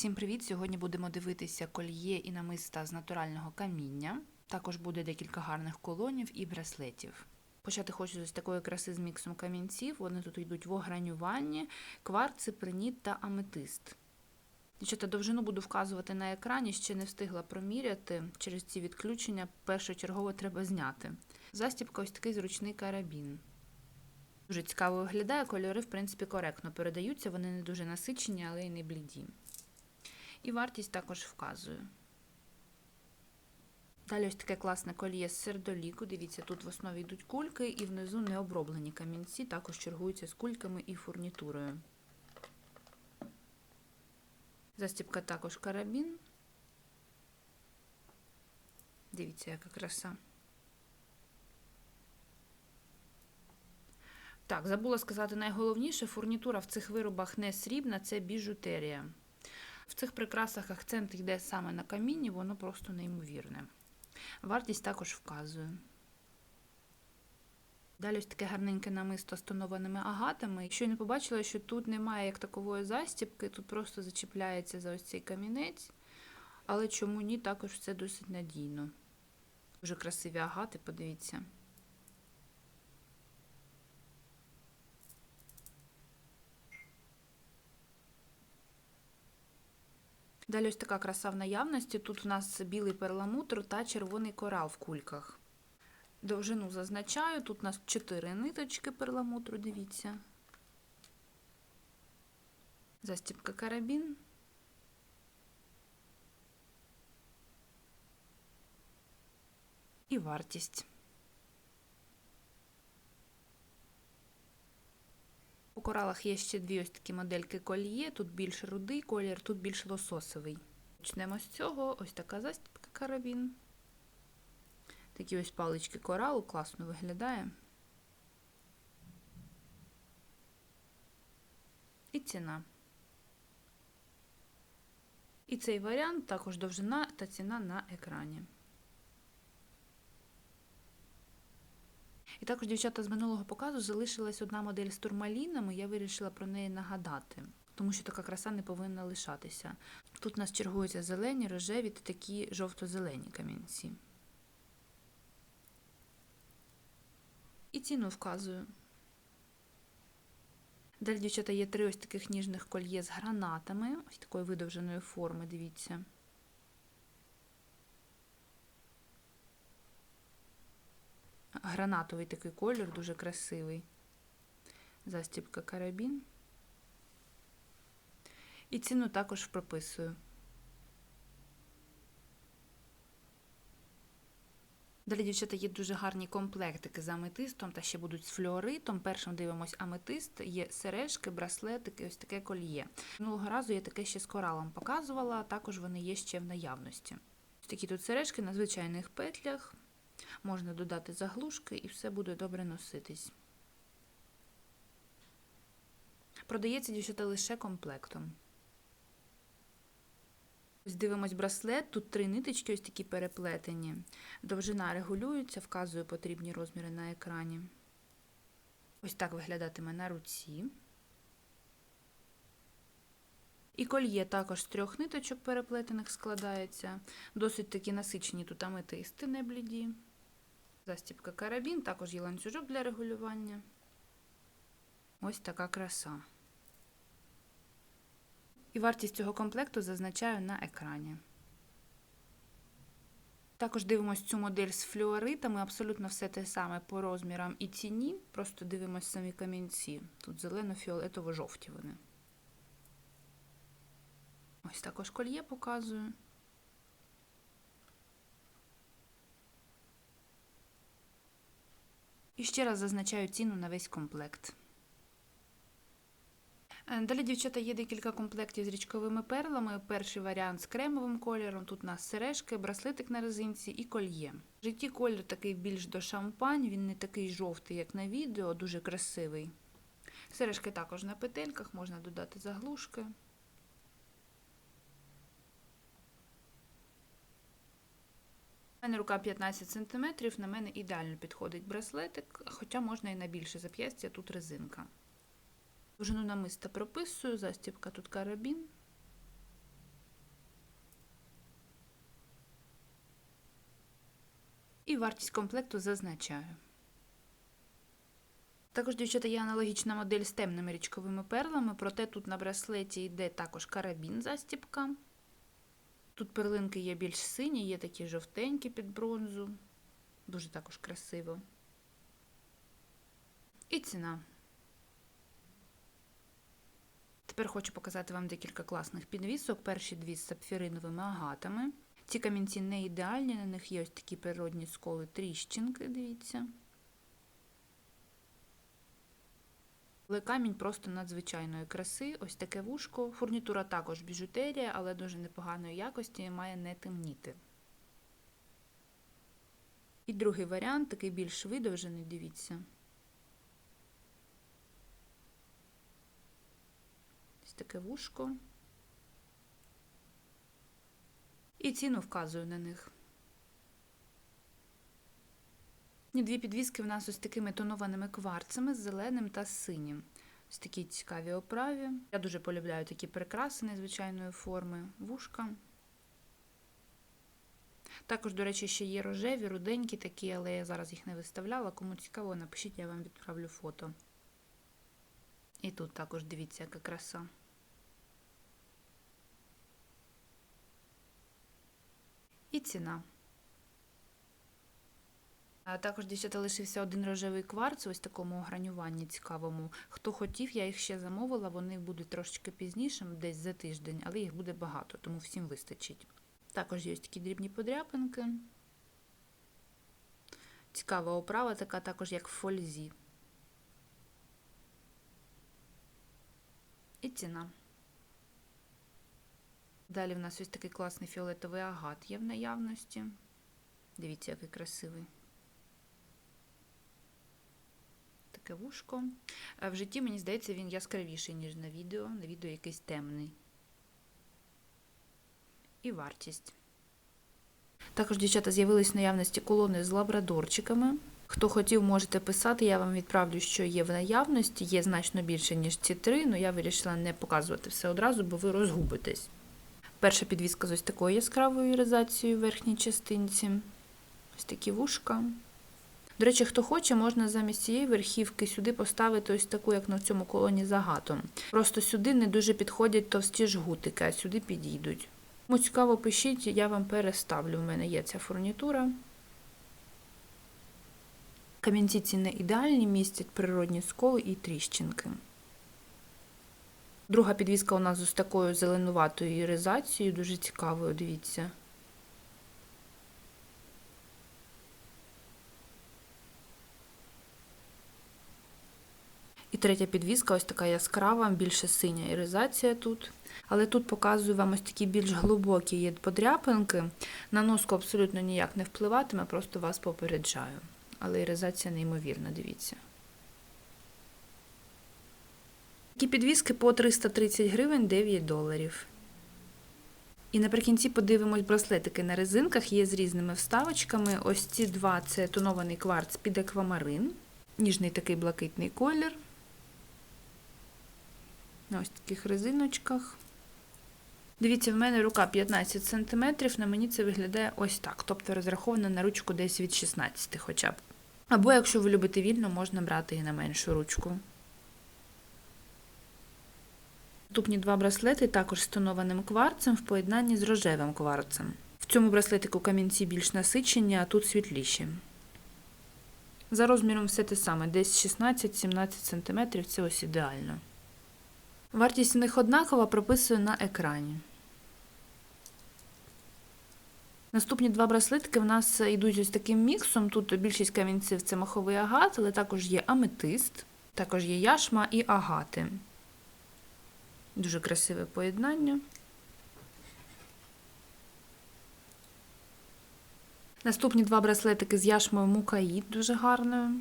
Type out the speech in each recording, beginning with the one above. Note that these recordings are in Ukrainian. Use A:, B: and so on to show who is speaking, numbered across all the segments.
A: Всім привіт! Сьогодні будемо дивитися кольє і намиста з натурального каміння. Також буде декілька гарних колонів і браслетів. Почати хочу з такої краси з міксом камінців. Вони тут йдуть в огранюванні, кварци, приніт та аметист. Дівчата, довжину буду вказувати на екрані, ще не встигла проміряти. Через ці відключення першочергово треба зняти. Застібка ось такий зручний карабін. Дуже цікаво виглядає, кольори, в принципі, коректно передаються, вони не дуже насичені, але й не бліді. І вартість також вказую. Далі ось таке класне коліє з сердоліку. Дивіться, тут в основі йдуть кульки і внизу необроблені камінці, також чергуються з кульками і фурнітурою. Застібка також карабін. Дивіться, яка краса. Так, забула сказати найголовніше, фурнітура в цих виробах не срібна, це біжутерія. В цих прикрасах акцент йде саме на камінні, воно просто неймовірне. Вартість також вказую. Далі ось таке гарненьке намисто з тонованими агатами. Не побачила, що тут немає як такової застібки, тут просто зачіпляється за ось цей камінець, але чому ні, також це досить надійно. Дуже красиві агати, подивіться. Далі ось така краса в наявності. Тут у нас білий перламутр та червоний корал в кульках. Довжину зазначаю, тут у нас 4 ниточки перламутру, дивіться. Застібка карабін. І вартість. У коралах є ще дві ось такі модельки кольє. Тут більш рудий колір, тут більш лососовий. Почнемо з цього. Ось така застібка карабін. Такі ось палички коралу, класно виглядає. І ціна. І цей варіант також довжина та ціна на екрані. І також, дівчата, з минулого показу залишилась одна модель з турмалінами, я вирішила про неї нагадати, тому що така краса не повинна лишатися. Тут у нас чергуються зелені, рожеві та такі жовто-зелені камінці. І ціну вказую. Далі, дівчата, є три ось таких ніжних кольє з гранатами, ось такої видовженої форми, дивіться. Гранатовий такий колір, дуже красивий. Застібка карабін. І ціну також прописую. Далі, дівчата, є дуже гарні комплектики з аметистом та ще будуть з флюоритом. Першим дивимось аметист, є сережки, браслетики, ось таке кольє. Минулого разу я таке ще з коралом показувала, також вони є ще в наявності. Ось такі тут сережки на звичайних петлях. Можна додати заглушки і все буде добре носитись. Продається дівчата лише комплектом. Ось дивимось браслет, тут три ниточки, ось такі переплетені. Довжина регулюється, вказую потрібні розміри на екрані. Ось так виглядатиме на руці. І кольє також з трьох ниточок переплетених складається. Досить такі насичені тут аметисти, не бліді. Застібка карабін, також є ланцюжок для регулювання. Ось така краса. І вартість цього комплекту зазначаю на екрані. Також дивимося цю модель з флюоритами, абсолютно все те саме по розмірам і ціні. Просто дивимося самі камінці. Тут зелено-фіолетово-жовті вони. Ось також кольє показую. І ще раз зазначаю ціну на весь комплект. Е, Далі, дівчата, є декілька комплектів з річковими перлами. Перший варіант з кремовим кольором. Тут у нас сережки, браслетик на резинці і кольє. В житті колір такий більш до шампань, він не такий жовтий, як на відео, дуже красивий. Сережки також на петельках, можна додати заглушки. У мене рука 15 см, на мене ідеально підходить браслетик, хоча можна і на більше зап'ястя, тут резинка. Довжину намиста прописую, застібка тут карабін. І вартість комплекту зазначаю. Також, дівчата, є аналогічна модель з темними річковими перлами, проте тут на браслеті йде також карабін застібка. Тут перлинки є більш сині, є такі жовтенькі під бронзу. Дуже також красиво. І ціна. Тепер хочу показати вам декілька класних підвісок. Перші дві з сапфіриновими агатами. Ці камінці не ідеальні, на них є ось такі природні сколи тріщинки, дивіться. Але камінь просто надзвичайної краси. Ось таке вушко. Фурнітура також біжутерія, але дуже непоганої якості і має не темніти. І другий варіант, такий більш видовжений, дивіться. Ось таке вушко. І ціну вказую на них. І дві підвіски в нас ось такими тонованими кварцами з зеленим та синім. Ось такі цікаві оправі. Я дуже полюбляю такі прикраси незвичайної форми, вушка. Також, до речі, ще є рожеві, руденькі такі, але я зараз їх не виставляла. Кому цікаво, напишіть, я вам відправлю фото. І тут також дивіться, яка краса. І ціна. А також, дівчата, лишився один рожевий кварц, ось такому огранюванні цікавому. Хто хотів, я їх ще замовила, вони будуть трошечки пізніше, десь за тиждень, але їх буде багато, тому всім вистачить. Також є такі дрібні подряпинки. Цікава оправа, така також, як фользі. І ціна. Далі в нас ось такий класний фіолетовий агат є в наявності. Дивіться, який красивий. Таке вушко. В житті, мені здається, він яскравіший, ніж на відео. На відео якийсь темний. І вартість. Також, дівчата, з'явились в наявності колони з лабрадорчиками. Хто хотів, можете писати, я вам відправлю, що є в наявності. Є значно більше, ніж ці три, але я вирішила не показувати все одразу, бо ви розгубитесь. Перша підвіска з ось такою яскравою іризацією в верхній частинці. Ось такі вушка. До речі, хто хоче, можна замість цієї верхівки сюди поставити ось таку, як на цьому колоні з агатом. Просто сюди не дуже підходять товсті жгутики, а сюди підійдуть. Кому цікаво, пишіть, я вам переставлю. У мене є ця фурнітура. Камінці ці не ідеальні, містять природні сколи і тріщинки. Друга підвіска у нас з такою зеленуватою іризацією, дуже цікавою, дивіться. Третя підвіска, ось така яскрава, більше синя іризація тут. Але тут показую вам ось такі більш глибокі подряпинки. На носку абсолютно ніяк не впливатиме, просто вас попереджаю. Але іризація неймовірна, дивіться. Такі підвіски по 330 гривень 9 доларів. І наприкінці подивимось браслетики на резинках, є з різними вставочками. Ось ці два це тонований кварц під аквамарин, ніжний такий блакитний колір. Ось таких резиночках. Дивіться, в мене рука 15 см, на мені це виглядає ось так. Тобто розраховано на ручку десь від 16 хоча б. Або, якщо ви любите вільно, можна брати і на меншу ручку. Наступні два браслети також з тонованим кварцем в поєднанні з рожевим кварцем. В цьому браслетику камінці більш насичені, а тут світліші. За розміром все те саме, десь 16-17 см це ось ідеально. Вартість в них однакова прописую на екрані. Наступні два браслетики в нас йдуть ось таким міксом. Тут більшість камінців це маховий агат, але також є аметист, також є яшма і агати. Дуже красиве поєднання. Наступні два браслетики з яшмою Мукаїд, дуже гарною.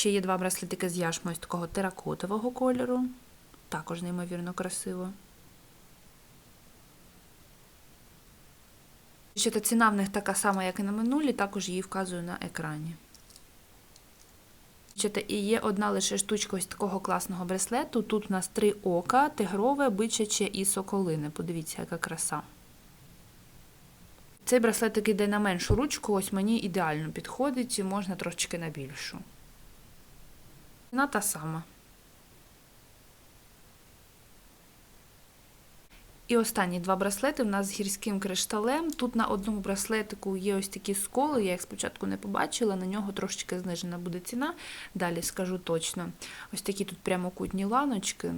A: Ще є два браслетики з яшмою з такого теракотового кольору. Також неймовірно красиво. Ще та ціна в них така сама, як і на минулі, також її вказую на екрані. І є одна лише штучка ось такого класного браслету. Тут у нас три ока, тигрове, бичаче і соколине. Подивіться, яка краса. Цей браслетик йде на меншу ручку, ось мені ідеально підходить, можна трошечки на більшу. Ціна та сама. І останні два браслети в нас з гірським кришталем. Тут на одному браслетику є ось такі сколи, я їх спочатку не побачила, на нього трошечки знижена буде ціна, далі скажу точно. Ось такі тут прямокутні ланочки.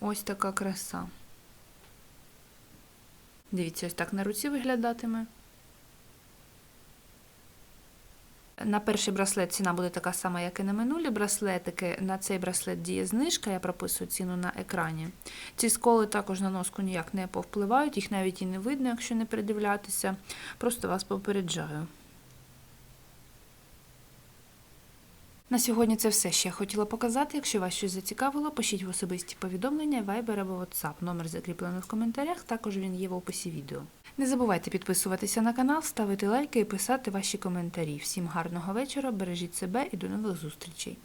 A: Ось така краса. Дивіться, ось так на руці виглядатиме. На перший браслет ціна буде така сама, як і на минулі браслетики. На цей браслет діє знижка, я прописую ціну на екрані. Ці сколи також на носку ніяк не повпливають, їх навіть і не видно, якщо не придивлятися. Просто вас попереджаю. На сьогодні це все, що я хотіла показати. Якщо вас щось зацікавило, пишіть в особисті повідомлення, Viber або WhatsApp. Номер закріплений в коментарях, також він є в описі відео. Не забувайте підписуватися на канал, ставити лайки і писати ваші коментарі. Всім гарного вечора, бережіть себе і до нових зустрічей!